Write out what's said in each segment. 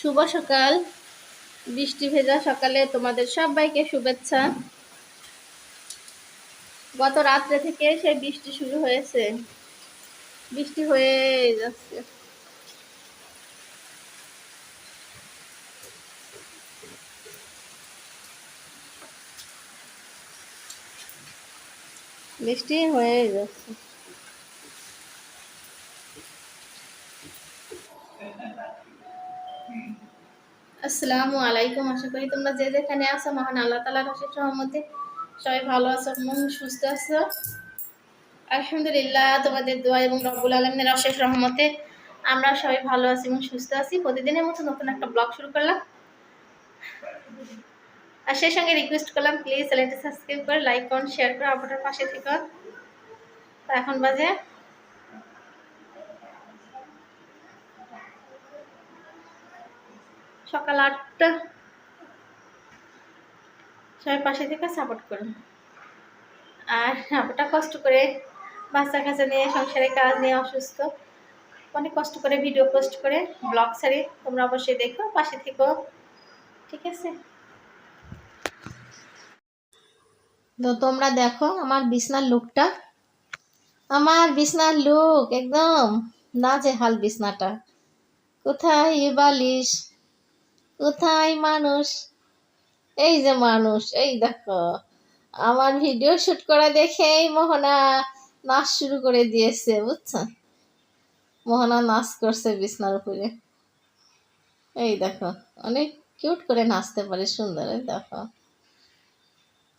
শুভ সকাল। বৃষ্টি ভেজা সকালে তোমাদের সবাইকে শুভেচ্ছা। গত রাত্রে থেকে সেই বৃষ্টি শুরু হয়েছে। বৃষ্টি হয়ে যাচ্ছে। বৃষ্টি হয়ে যাচ্ছে। আসসালামু আলাইকুম। আশা করি তোমরা যে যেখানে আছো, মহান আল্লাহ তালার অশেষ রহমতে সবাই ভালো আছো মন সুস্থ আছো। আলহামদুলিল্লাহ, তোমাদের দোয়া এবং রব্বুল আলমিনের অশেষ রহমতে আমরা সবাই ভালো আছি এবং সুস্থ আছি। প্রতিদিনের মতো নতুন একটা ব্লগ শুরু করলাম। আর সেই সঙ্গে রিকোয়েস্ট করলাম প্লিজ চ্যানেলটি সাবস্ক্রাইব করে লাইক করুন শেয়ার করে আপনার পাশে থেকে। এখন বাজে সকাল আটটা। সবাই পাশে থেকে সাপোর্ট করুন। আর আপুটা কষ্ট করে বাচ্চা কাচ্চা নিয়ে সংসারের কাজ নিয়ে অসুস্থ, অনেক কষ্ট করে ভিডিও পোস্ট করে ব্লগ ছাড়ি, তোমরা অবশ্যই দেখো, পাশে থেকো। ঠিক আছে? তো তোমরা দেখো আমার বিছনার লুকটা আমার বিছনার লুক একদম না যে হাল বিছনাটা। কোথায় বালিশ? কোথায় মানুষ? এই যে মানুষ, এই দেখো। আমার ভিডিও শুট করা দেখেই মোহনা নাচ শুরু করে দিয়েছে, বুঝছ? মোহনা নাচ করছে বিছনার উপরে। এই দেখো, অনেক কিউট করে নাচতে পারে, সুন্দর দেখো।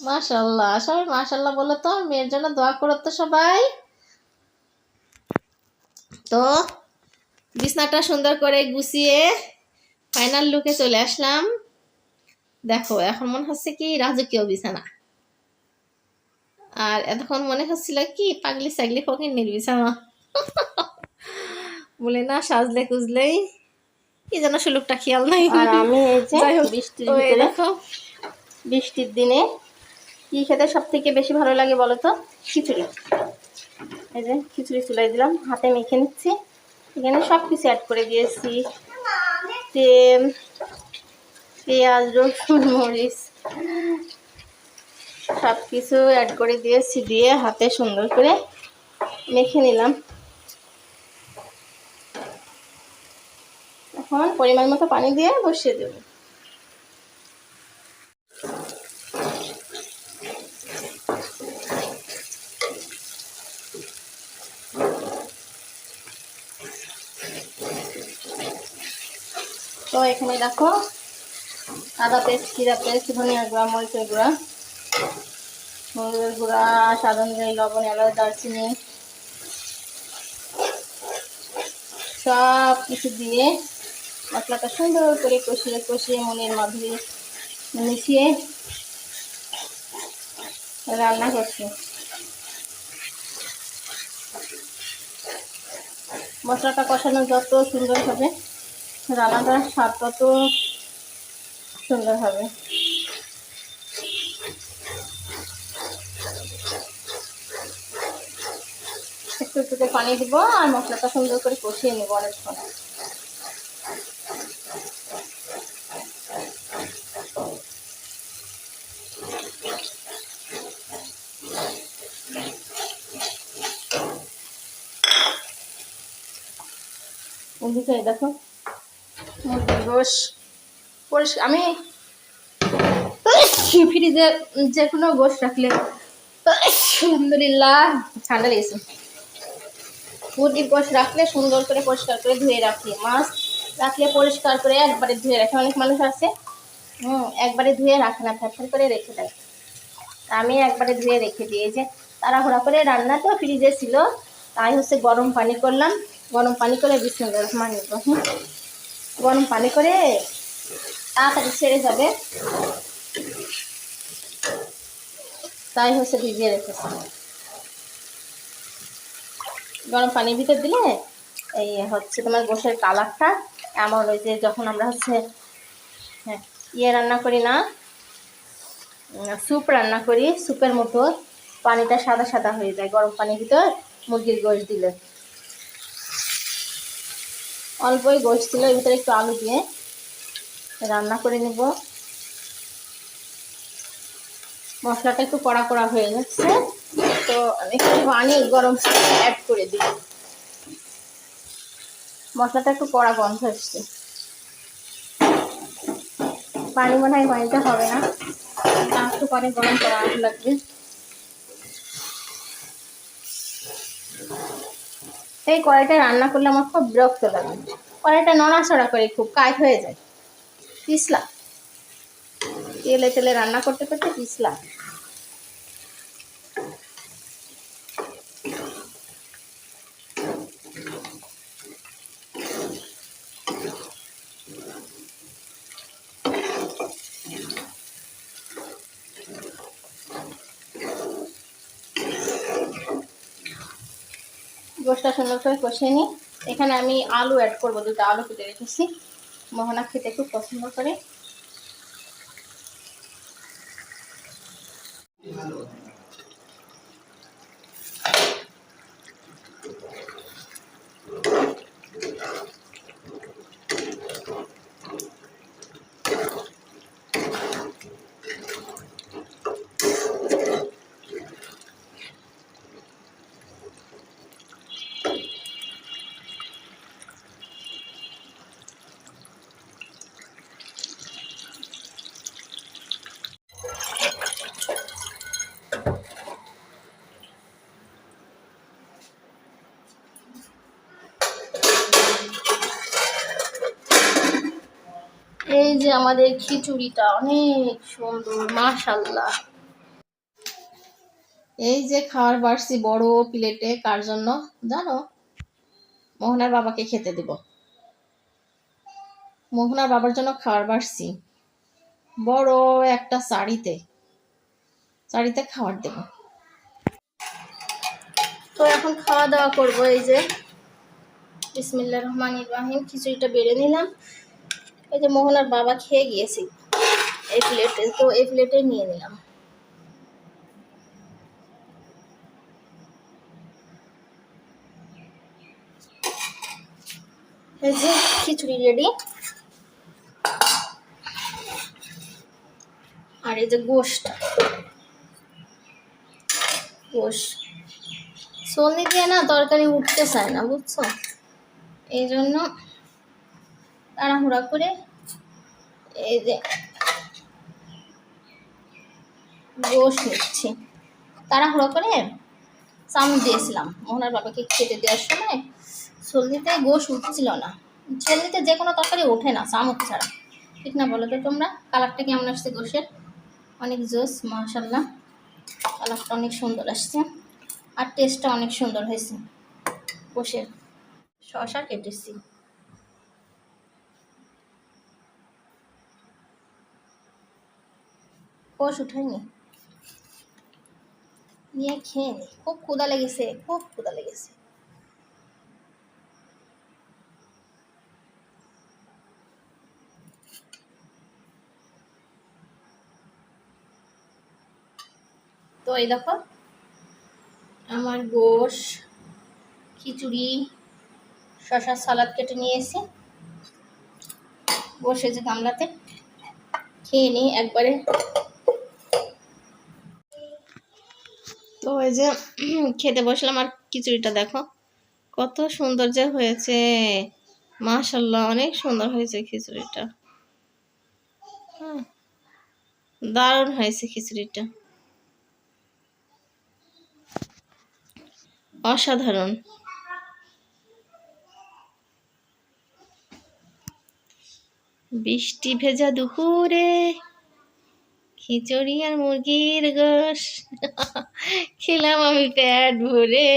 মাশাল্লাহ সবাই মাশাল্লাহ বলো তো, মেয়ের জন্য দোয়া করো তো সবাই। তো, বিছনাটা সুন্দর করে গুছিয়ে ফাইনাল লুকে চলে আসলাম। দেখো এখন মনে হচ্ছে কি রাজকীয় বিছানা। আর এতক্ষণ মনে হচ্ছিল কি পাগলি সাগলি ফকির বিছানা। বলে না সাজলে কুজলেই। কি যেন সুলুকটা খেয়াল নাই। আর আমি এই যে বৃষ্টির দেখো। বৃষ্টির দিনে কি খেতে সব থেকে বেশি ভালো লাগে বলো তো? খিচুড়ি। এই যে খিচুড়ি চুলাই দিলাম হাতে মেখে নিচ্ছি। এখানে সব কিছু অ্যাড করে দিয়েছি। তেল, পেঁয়াজ, রসুন, মরিচ সব কিছু অ্যাড করে দিয়েছি দিয়ে হাতে সুন্দর করে মেখে নিলাম। এখন পরিমাণ মতো পানি দিয়ে বসিয়ে দেবো। তো এখানে দেখো, আদা পেস্ট, জিরা পেস্ট, ধনিয়া গুঁড়া, মরিচের গুঁড়া হলুদের গুঁড়া স্বাদ অনুযায়ী লবণ, এলাচ, দারচিনি, সব কিছু দিয়ে মশলাটা সুন্দর করে কষিয়ে কষিয়ে মনের মাধুরী মিশিয়ে রান্না করছি। মশলাটা কষানো যত সুন্দর হবে রান্নাটার স্বাদটা তো সুন্দর হবে। একটু একটু পানি দিব আর মশলাটা সুন্দর করে কষিয়ে নেব অনেকক্ষণ। দেখো মুরগির পরিষ্কার আমি ফ্রিজে যে কোনো গোশ রাখলে আলহামদুলিল্লাহ, ঠান্ডা লেগেছে। মুরগির গোশ রাখলে সুন্দর করে পরিষ্কার করে ধুয়ে রাখি। মাছ রাখলে পরিষ্কার করে একবারে ধুয়ে রাখে। অনেক মানুষ আছে, হুম, একবারে ধুয়ে রাখে না ফ্যাফার করে রেখে দেয়। আমি একবারে ধুয়ে রেখে এই যে তাড়াহুড়া করে রান্না তো ফ্রিজে ছিল, তাই হচ্ছে গরম পানি করলাম। গরম পানি করে বিসমিল্লাহির রহমানির রহিম। গরম পানি করে তাড়াতাড়ি ছেড়ে যাবে। তাই হচ্ছে ভিজিয়ে রেখেছি। গরম পানির ভিতর দিলে এই হচ্ছে তোমার গোশের কালারটা। এমন ওই যে যখন আমরা হচ্ছে হ্যাঁ ইয়ে রান্না করি না স্যুপ রান্না করি, স্যুপের মতো পানিটা সাদা সাদা হয়ে যায় গরম পানির ভিতর, মুরগির গোশ দিলে। অল্পই গোশ ছিল, এর ভিতরে একটু আলু দিয়ে রান্না করে নেব। মশলাটা একটু কড়া কড়া হয়ে যাচ্ছে তো আমি একটু পানি গরম অ্যাড করে দিই। মশলাটা একটু কড়া গন্ধ এসছে পানি মনে হয় হবে না। একটু পরে গরম করা লাগবে। এই কড়াইটা রান্না করলে আমার খুব বিরক্ত লাগে। কড়াইটা নড়াচড়া করে খুব কাজ হয়ে যায়। পিছলা তেলে তেলে রান্না করতে করতে পিছলা গোষ্ঠটা সুন্দর করে কষিয়ে নিই। এখানে আমি আলু অ্যাড করব, দুটো আলু কেটে রেখেছি। মোহনা খেতে খুব পছন্দ করে এই যে আমাদের খিচুড়িটা অনেক সুন্দর মাশাল্লাহ এই যে খাওয়ার বাড়ছি বড় প্লেটে কার জন্য? জানো? মোহনার বাবাকে খেতে দেব। মোহনার বাবার জন্য খাওয়ার বাড়ছি। বড় একটা শাড়িতে শাড়িতে খাবার দেব। তো এখন খাওয়া দাওয়া করব এই যে। বিসমিল্লা রহমান ইব্রাহিম খিচুড়িটা বেড়ে নিলাম। এই যে মোহনার বাবা খেয়ে গিয়েছি। এই প্লেটে তো এই প্লেটে নিয়ে নিলাম। খিচুড়ি রেডি আর এই যে গোশটা গোশ। সলনি দিয়ে না তরকারি উঠতে চায় না, বুঝছ? এই জন্য তাড়াহুড়া করে এই যে গোশ নিচ্ছি। তাড়াহুড়া করে চামচ দিয়েছিলাম মোহনার বাবাকে খেতে দেওয়ার সময়। সলনিতে গোশ উঠছিল না। সলনিতে যে কোনো তরকারি ওঠে না, চামচ ছাড়া। ঠিক না বলো তো তোমরা? কালারটা কেমন আসছে গোশের? অনেক জোস মাশাল্লাহ কালারটা অনেক সুন্দর আসছে আর টেস্টটা অনেক সুন্দর হয়েছে। গোশের শশা কেটেছি। কোষ উঠাইনি নিয়ে খেয়ে নি। খুব ক্ষুদা লেগেছে, খুব ক্ষুদা লেগেছে। তো এই দেখো, আমার গোশ, খিচুড়ি, শশার সালাদ কেটে নিয়ে এসে বসে যে গামলাতে, খেয়ে নিই একবারে। তো এই যে খেতে বসলাম আর খিচুড়িটা দেখো। কত সুন্দর যে হয়েছে। মাশাল্লাহ অনেক সুন্দর হয়েছে খিচুড়িটা। দারুণ হয়েছে খিচুড়িটা। অসাধারণ। বৃষ্টি ভেজা দুপুরে খিচুড়ি আর মুরগির গোশ। খেলাম আমি পেট ভরে।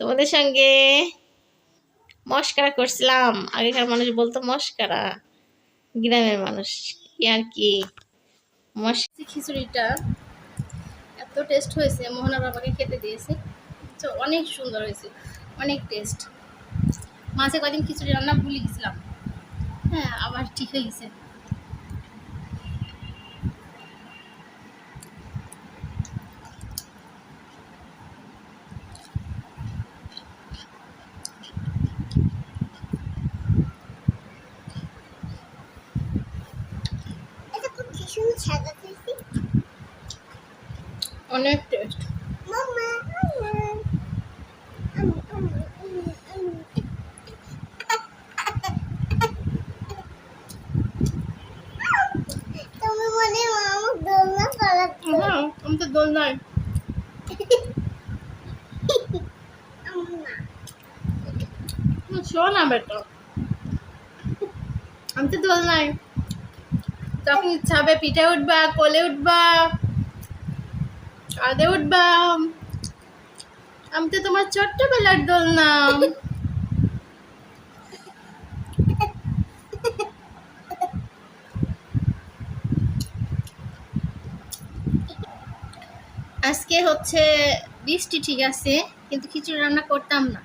তোমাদের সঙ্গে মস্কারা করছিলাম। আগেকার মানুষ বলতো মস্কারা, গ্রামের মানুষ। আর কি? খিচুড়িটা, এত টেস্ট হয়েছে। মোহনা বাবাকে খেতে দিয়েছে। অনেক সুন্দর হয়েছে। অনেক টেস্ট মাঝে কদিন খিচুড়ি রান্না ভুলে গেছিলাম। হ্যাঁ আবার ঠিক হয়ে গেছে। অনেক টেস্ট আমি তো দোল নাই শো না বেটা। আমি তো দোল নাই তখন ইচ্ছা হবে পিঠে উঠবা কোলে উঠবা। কাঁধে উঠবা আমি তো তোমার ছোট্টবেলার দোল না আজকে হচ্ছে বৃষ্টি ঠিক আছে, কিন্তু খিচুড়ি রান্না করতাম না।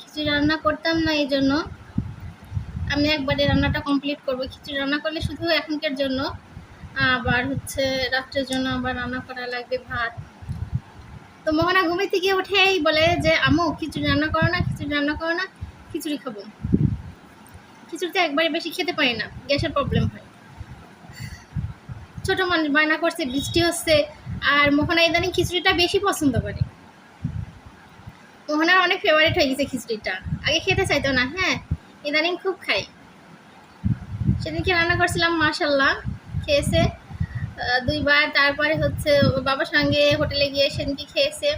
খিচুড়ি রান্না করতাম না এই জন্য আমি একবারে রান্নাটা কমপ্লিট করব। খিচুড়ি রান্না করলে শুধু এখনকার জন্য আবার হচ্ছে রাত্রের জন্য আবার রান্না করা লাগবে ভাত। তো মোহনা ঘুমে থেকে উঠেই বলে যে আমু খিচুড়ি রান্না করো না, খিচুড়ি রান্না করো না, খিচুড়ি খাব। খিচুড়িতে একবারে বেশি খেতে পারি না, গ্যাসের প্রবলেম হয়। ছোট মানুষ বায়না করছে, বৃষ্টি হচ্ছে, আর মোহনা ইদানিং খিচুড়িটা বেশি পছন্দ করে। মোহনার অনেক ফেভারিট হয়ে গেছে খিচুড়িটা। আগে খেতে চাইতো না হ্যাঁ ইদানিং খুব খাই। সেদিনকে রান্না করছিলাম মাশাল্লাহ খেয়েছে। দুইবার। তারপরে হচ্ছে বাবার সঙ্গে হোটেলে গিয়ে সেদিনকে খেয়েছে।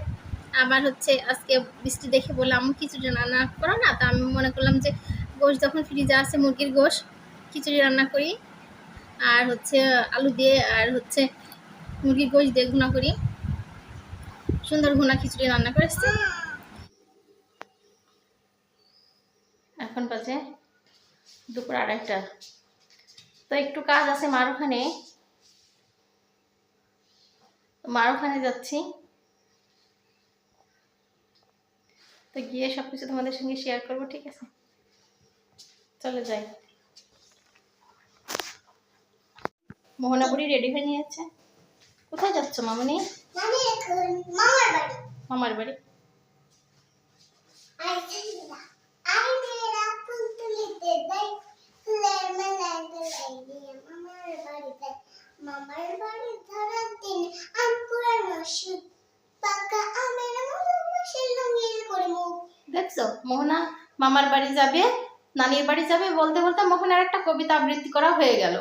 আবার হচ্ছে আজকে বৃষ্টি দেখে বললাম, খিচুড়ি রান্না করো না? তা আমি মনে করলাম যে গোশ যখন ফ্রিজে আছে, মুরগির গোশ, খিচুড়ি রান্না করি। আর হচ্ছে আলু দিয়ে আর হচ্ছে মুরগির গোশ দিয়ে ঘুনা করি। সুন্দর ঘুনা খিচুড়ি রান্না করেছি এখন বাজে দুপুর আড়াইটা। তো একটু কাজ আছে মার ওখানে মার ওখানে যাচ্ছি। তো গিয়ে সব কিছু তোমাদের সঙ্গে শেয়ার করব ঠিক আছে? চলে যাই। মোহনাপুরি রেডি হয়ে নিয়েছে। কোথায় যাচ্ছ মামনি? মানে মামার বাড়ি। মামার বাড়ি? আর মেয়েরা ফুল তুলিতে দেয় মামার বাড়িতে মামার বাড়ি ধরার দিন আম কুড়ানো শীত পাকা আমের মতো বসে লঙ্গিল করে মুখ দেখছ মোহনা মামার বাড়ি যাবে নানির বাড়ি যাবে বলতে বলতে মোহনার একটা কবিতা আবৃত্তি করা হয়ে গেল।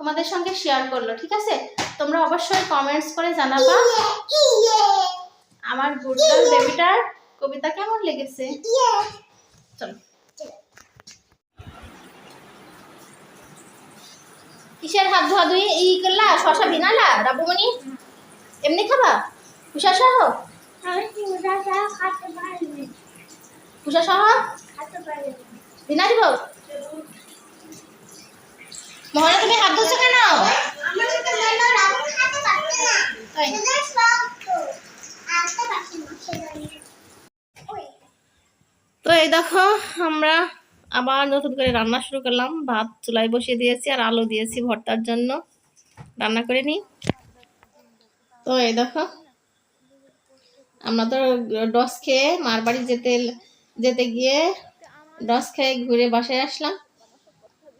তোমাদের সঙ্গে শেয়ার করল ঠিক আছে? তোমরা অবশ্যই কমেন্টস করে জানাবা। ইয়ে ইয়ে। আমার বেবিটার কবিতা কেমন লেগেছে? ইয়ে। চলো। কিসের হাত ধোয়া ধুয়ে ই করলা, শশা বিনালা রাবুমণি? এমনি খাবা? কুসা সহ? কুসা সহ? বিনা দিব মোহনা তুমি হাত ধুচ্ছ কেন? তো এই দেখো, আমরা আবার নতুন করে রান্না শুরু করলাম। ভাত চুলায় বসিয়ে দিয়েছি আর আলু দিয়েছি ভর্তার জন্য। রান্না করে নিই। তো এই দেখো, আমরা তো ডস খেয়ে মার বাড়ি যেতে যেতে গিয়ে ডস খেয়ে ঘুরে বাসায় আসলাম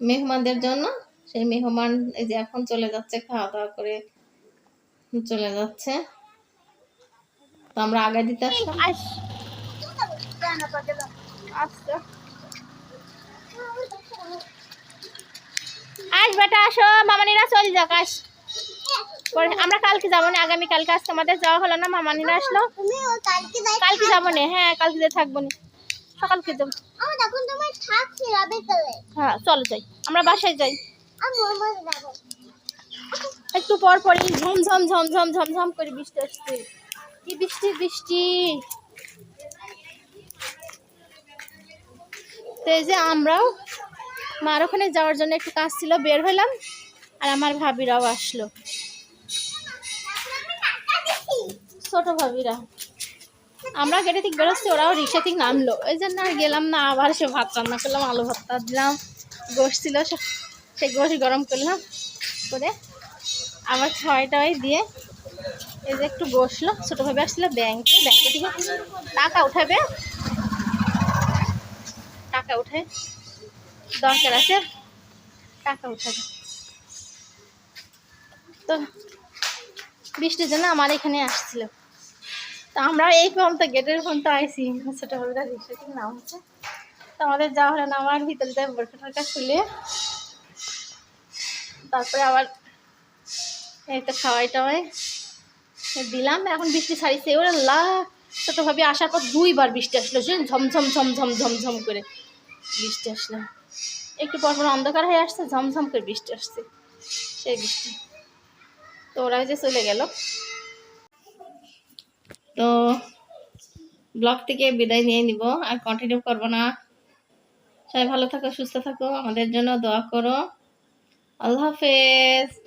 মেহমানদের জন্য। সেই মেহমান এই যে এখন চলে যাচ্ছে, খাওয়া দাওয়া করে চলে যাচ্ছে। তো আমরা আগে দিতে আসলাম। আচ্ছা আস বেটা আসো মামানিরা চল যাক আস। পরে আমরা কালকে যাব না আগামী কালকে আজকে আমাদের যাওয়া হলো না মামানিরা আসলো। কালকে যাব না হ্যাঁ কালকে যে থাকব না। সকালকে যাব। হ্যাঁ চলো যাই আমরা বাসায় যাই। একটু পর পরই ঝম ঝম ঝম ঝম ঝম ঝম করে বৃষ্টি আসছে। কি বৃষ্টি বৃষ্টি? তো এই যে আমরাও মার ওখানে যাওয়ার জন্য একটু কাজ ছিল, বের হলাম আর আমার ভাবিরাও আসলো। ছোট ভাবিরা। আমরা গেটে থেকে বেরোচ্ছি, ওরাও রিক্সা থেকে নামলো। ওই জন্য আর গেলাম না, আবার সে ভাত রান্না করলাম, আলু ভর্তা দিলাম, গোশ ছিল, সে- সেই গোশ গরম করলাম করে আবার ছয় টয় দিয়ে এই যে একটু বসল। ছোটোভাবে আসছিল ব্যাংকে ব্যাংকে থেকে টাকা উঠাবে। টাকা উঠে দরকার আছে। টাকা উঠাবে তো বৃষ্টির জন্য আমার এখানে আসছিল। তা আমরা এই পর্যন্ত গেটের পর্যন্ত আইসি ছোটো ভাবিরা রিক্সা থেকে নাম হচ্ছে। তো আমাদের যাওয়া হলো না, আমার ভিতরে যায় বোরখা টোরখা খুলে। তারপরে আবার এই তো খাওয়াই টাওয়াই দিলাম। এখন বৃষ্টি ছাড়িছে। ওরা লা ছোটোভাবে আসার পর দুইবার বৃষ্টি আসলো। ঝমঝম ঝমঝম ঝমঝম করে বৃষ্টি আসলো। একটু পর পর অন্ধকার হয়ে আসছে, ঝমঝম করে বৃষ্টি আসছে। সেই বৃষ্টি। তো ওরা যে চলে গেল। তো ব্লগ থেকে বিদায় নিয়ে নিব, আর কন্টিনিউ করব না। সবাই ভালো থাকো, সুস্থ থাকো, আমাদের জন্য দোয়া করো। আল্লাহ হাফেজ।